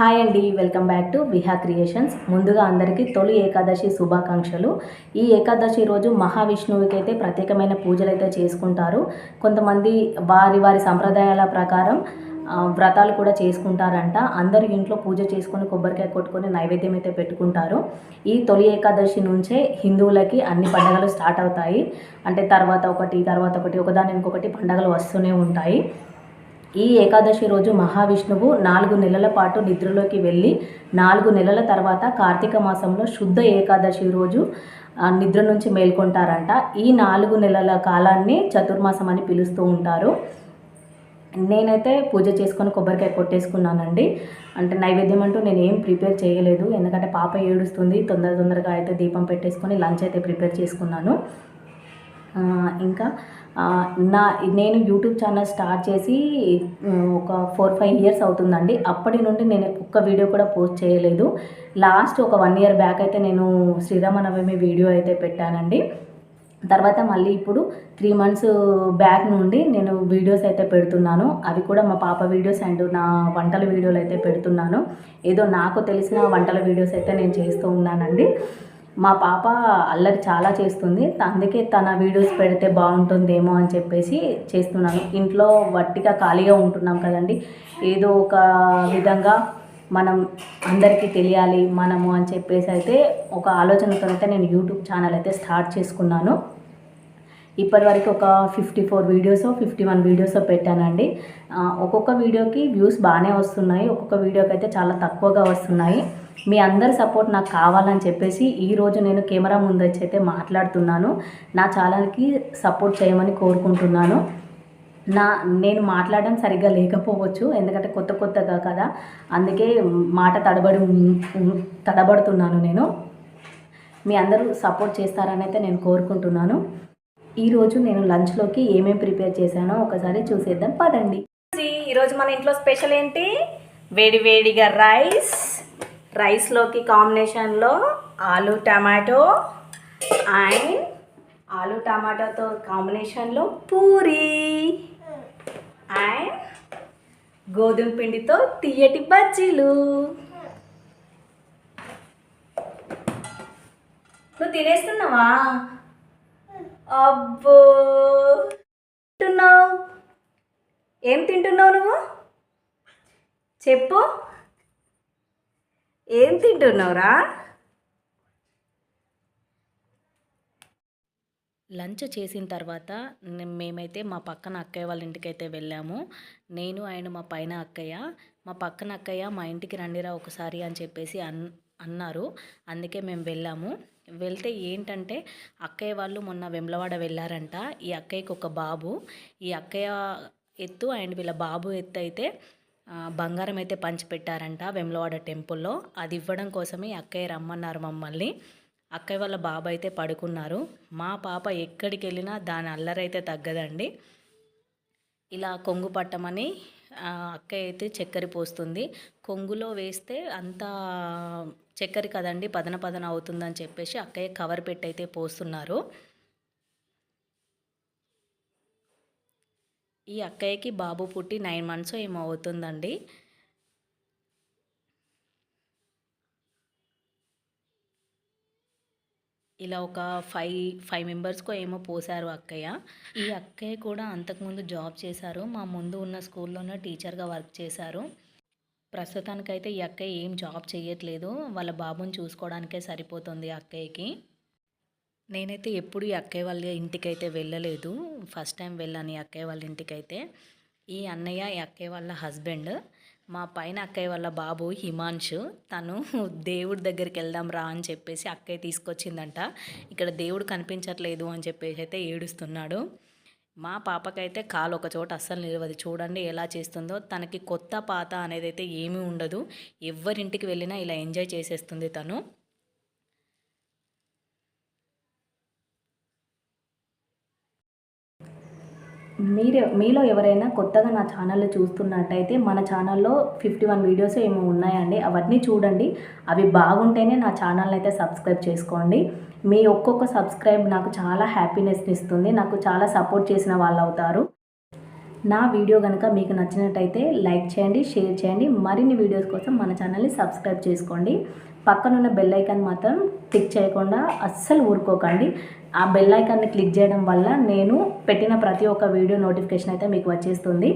Hi అండి welcome back to Viha creations. ముందుగా అందరికీ తొలి ఏకాదశి శుభాకాంక్షలు. ఈ ఏకాదశి రోజు మహావిష్ణువుకి అయితే ప్రత్యేకమైన పూజలు అయితే చేసుకుంటారు. కొంతమంది వారి వారి సంప్రదాయాల ప్రకారం వ్రతాలు కూడా చేసుకుంటారంట. అందరు ఇంట్లో పూజ చేసుకొని కొబ్బరికాయ కొట్టుకొని నైవేద్యం అయితే పెట్టుకుంటారు. ఈ తొలి ఏకాదశి నుంచే హిందువులకి అన్ని పండగలు స్టార్ట్ అవుతాయి. అంటే తర్వాత ఒకటి తర్వాత ఒకటి ఒకదాని ఇంకొకటి పండగలు వస్తూనే ఉంటాయి. ఈ ఏకాదశి రోజు మహావిష్ణువు నాలుగు నెలల పాటు నిద్రలోకి వెళ్ళి నాలుగు నెలల తర్వాత కార్తీక మాసంలో శుద్ధ ఏకాదశి రోజు నిద్ర నుంచి మేల్కొంటారంట. ఈ నాలుగు నెలల కాలాన్ని చతుర్మాసం అని పిలుస్తూ ఉంటారు. నేనైతే పూజ చేసుకొని కొబ్బరికాయ కొట్టేసుకున్నానండి. అంటే నైవేద్యం అంటూ నేను ఏం ప్రిపేర్ చేయలేదు. ఎందుకంటే పాప ఏడుస్తుంది తొందర తొందరగా అయితే దీపం పెట్టేసుకొని లంచ్ అయితే ప్రిపేర్ చేసుకున్నాను. ఇంకా నా నేను యూట్యూబ్ ఛానల్ స్టార్ట్ చేసి ఒక ఫోర్ ఫైవ్ ఇయర్స్ అవుతుందండి. అప్పటి నుండి నేను ఒక్క వీడియో కూడా పోస్ట్ చేయలేదు. లాస్ట్ ఒక వన్ ఇయర్ బ్యాక్ అయితే నేను శ్రీరామనవమి వీడియో అయితే పెట్టానండి. తర్వాత మళ్ళీ ఇప్పుడు త్రీ మంత్స్ బ్యాక్ నుండి నేను వీడియోస్ అయితే పెడుతున్నాను. అవి కూడా మా పాప వీడియోస్ అండ్ నా వంటల వీడియోలు అయితే పెడుతున్నాను. ఏదో నాకు తెలిసిన వంటల వీడియోస్ అయితే నేను చేస్తూ ఉన్నానండి. మా పాప అల్లరి చాలా చేస్తుంది. అందుకే తన వీడియోస్ పెడితే బాగుంటుందేమో అని చెప్పేసి చేస్తున్నాను. ఇంట్లో వట్టిగా ఖాళీగా ఉంటున్నాం కదండి. ఏదో ఒక విధంగా మనం అందరికీ తెలియాలి మనము అని చెప్పేసి అయితే ఒక ఆలోచనతో అయితే నేను యూట్యూబ్ ఛానల్ అయితే స్టార్ట్ చేసుకున్నాను. ఇప్పటి వరకు ఒక fifty four videos fifty one videos పెట్టానండి. ఒక్కొక్క వీడియోకి వ్యూస్ బాగానే వస్తున్నాయి. ఒక్కొక్క వీడియోకి అయితే చాలా తక్కువగా వస్తున్నాయి. మీ అందరి సపోర్ట్ నాకు కావాలని చెప్పేసి ఈరోజు నేను కెమెరా ముందు వచ్చి అయితే మాట్లాడుతున్నాను. నా ఛానల్కి సపోర్ట్ చేయమని కోరుకుంటున్నాను. నా నేను మాట్లాడడం సరిగ్గా లేకపోవచ్చు ఎందుకంటే కొత్త కొత్తగా కదా. అందుకే మాట తడబడి ఉం- తడబడుతున్నాను నేను. మీ అందరూ సపోర్ట్ చేస్తారని అయితే నేను కోరుకుంటున్నాను. ఈరోజు నేను లంచ్లోకి ఏమేమి ప్రిపేర్ చేశానో ఒకసారి చూసేద్దాం. పదండి. ఈరోజు మన ఇంట్లో స్పెషల్ ఏంటి? వేడి వేడిగా రైస్ రైస్లోకి కాంబినేషన్లో ఆలు టమాటో అండ్ ఆలు టమాటోతో కాంబినేషన్లో పూరి అండ్ గోధుమ పిండితో తీయటి బజ్జీలు. నువ్వు తినేస్తున్నావా? అబ్బో! తింటున్నావు. ఏం తింటున్నావు నువ్వు? చెప్పు. ఏం తింటున్నావురా? లంచ్ చేసిన తర్వాత మేమైతే మా పక్కన అక్కయ్య వాళ్ళ ఇంటికి అయితే వెళ్ళాము. నేను ఆయన మా పైన అక్కయ్య. మా పక్కన అక్కయ్య మా ఇంటికి రండిరా ఒకసారి అని చెప్పేసి అన్ అన్నారు. అందుకే మేము వెళ్ళాము. వెళ్తే ఏంటంటే అక్కయ్య వాళ్ళు మొన్న వెమ్లవాడ వెళ్ళారంట. ఈ అక్కయ్యకి ఒక బాబు. ఈ అక్కయ్య ఎత్తు అండ్ వీళ్ళ బాబు ఎత్తు అయితే బంగారం అయితే పంచిపెట్టారంట వెమ్లవాడ టెంపుల్లో. అది ఇవ్వడం కోసమే అక్కయ్య రమ్మన్నారు మమ్మల్ని. అక్కయ్య వాళ్ళ బాబు అయితే పడుకున్నారు. మా పాప ఎక్కడికి వెళ్ళినా దాని అల్లరైతే తగ్గదండి. ఇలా కొంగు పట్టమని అక్కయ్య అయితే చక్కెర పోస్తుంది. కొంగులో వేస్తే అంత చక్కెర కదండి పదన పదన అవుతుందని చెప్పేసి అక్కయ్య కవర్ పెట్టి అయితే పోస్తున్నారు. ఈ అక్కయ్యకి బాబు పుట్టి నైన్ మంత్స్ ఏమో అవుతుందండి ఇలా ఒక ఫైవ్ ఫైవ్ మెంబర్స్కో ఏమో పోసారు అక్కయ్య. ఈ అక్కయ్య కూడా అంతకుముందు జాబ్ చేశారు. మా ముందు ఉన్న స్కూల్లోనే టీచర్గా వర్క్ చేశారు. ప్రస్తుతానికైతే ఈ అక్కయ్య ఏం జాబ్ చేయట్లేదు. వాళ్ళ బాబుని చూసుకోవడానికే సరిపోతుంది ఈ అక్కయ్యకి. నేనైతే ఎప్పుడు ఈ అక్కయ్య వాళ్ళ ఇంటికైతే వెళ్ళలేదు. ఫస్ట్ టైం వెళ్ళాను ఈ అక్కయ్య వాళ్ళ ఇంటికైతే. ఈ అన్నయ్య ఈ అక్కయ్య వాళ్ళ హస్బెండ్ మా పైన అక్కయ్య వాళ్ళ బాబు హిమాన్షు తను దేవుడి దగ్గరికి వెళ్దాం రా అని చెప్పేసి అక్కయ్య తీసుకొచ్చిందంట. ఇక్కడ దేవుడు కనిపించట్లేదు అని చెప్పేసి అయితే ఏడుస్తున్నాడు. మా పాపకైతే కాలు ఒక చోట అస్సలు నిలవదు. చూడండి ఎలా చేస్తుందో. తనకి కొత్త పాత అనేది అయితే ఏమీ ఉండదు. ఎవరింటికి వెళ్ళినా ఇలా ఎంజాయ్ చేసేస్తుంది తను. మీరు మీలో ఎవరైనా కొత్తగా నా ఛానల్ చూస్తున్నట్టయితే మన ఛానల్లో ఫిఫ్టీ వన్ వీడియోస్ ఏమో ఉన్నాయండి. అవన్నీ చూడండి. అవి బాగుంటేనే నా ఛానల్ని అయితే సబ్స్క్రైబ్ చేసుకోండి. మీ ఒక్కొక్క సబ్స్క్రైబ్ నాకు చాలా హ్యాపీనెస్ని ఇస్తుంది. నాకు చాలా సపోర్ట్ చేసిన వాళ్ళు అవుతారు నా వీడియో కనుక మీకు నచ్చినట్టయితే లైక్ చేయండి షేర్ చేయండి. మరిన్ని వీడియోస్ కోసం మన ఛానల్ని సబ్స్క్రైబ్ చేసుకోండి. పక్కనున్న బెల్ ఐకాన్ మాత్రం క్లిక్ చేయకుండా అస్సలు ఊరుకోకండి. ఆ బెల్ ఐకాన్ని క్లిక్ చేయడం వల్ల నేను పెట్టిన ప్రతి ఒక్క వీడియో నోటిఫికేషన్ అయితే మీకు వచ్చేస్తుంది.